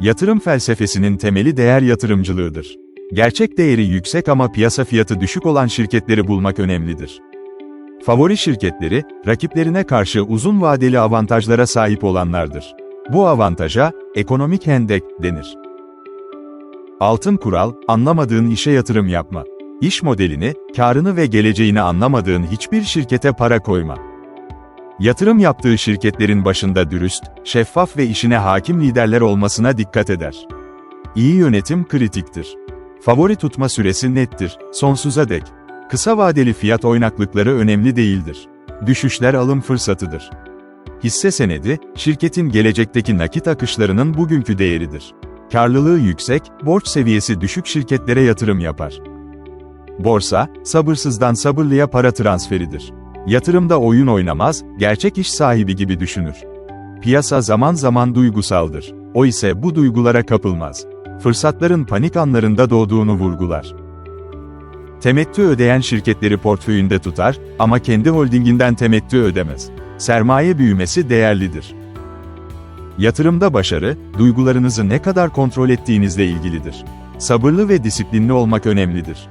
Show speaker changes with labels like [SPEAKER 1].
[SPEAKER 1] Yatırım felsefesinin temeli değer yatırımcılığıdır. Gerçek değeri yüksek ama piyasa fiyatı düşük olan şirketleri bulmak önemlidir. Favori şirketleri, rakiplerine karşı uzun vadeli avantajlara sahip olanlardır. Bu avantaja, ekonomik hendek denir. Altın kural, anlamadığın işe yatırım yapma. İş modelini, karını ve geleceğini anlamadığın hiçbir şirkete para koyma. Yatırım yaptığı şirketlerin başında dürüst, şeffaf ve işine hakim liderler olmasına dikkat eder. İyi yönetim kritiktir. Favori tutma süresi nettir, sonsuza dek. Kısa vadeli fiyat oynaklıkları önemli değildir. Düşüşler alım fırsatıdır. Hisse senedi, şirketin gelecekteki nakit akışlarının bugünkü değeridir. Karlılığı yüksek, borç seviyesi düşük şirketlere yatırım yapar. Borsa, sabırsızdan sabırlıya para transferidir. Yatırımda oyun oynamaz, gerçek iş sahibi gibi düşünür. Piyasa zaman zaman duygusaldır. O ise bu duygulara kapılmaz. Fırsatların panik anlarında doğduğunu vurgular. Temettü ödeyen şirketleri portföyünde tutar ama kendi holdinginden temettü ödemez. Sermaye büyümesi değerlidir. Yatırımda başarı, duygularınızı ne kadar kontrol ettiğinizle ilgilidir. Sabırlı ve disiplinli olmak önemlidir.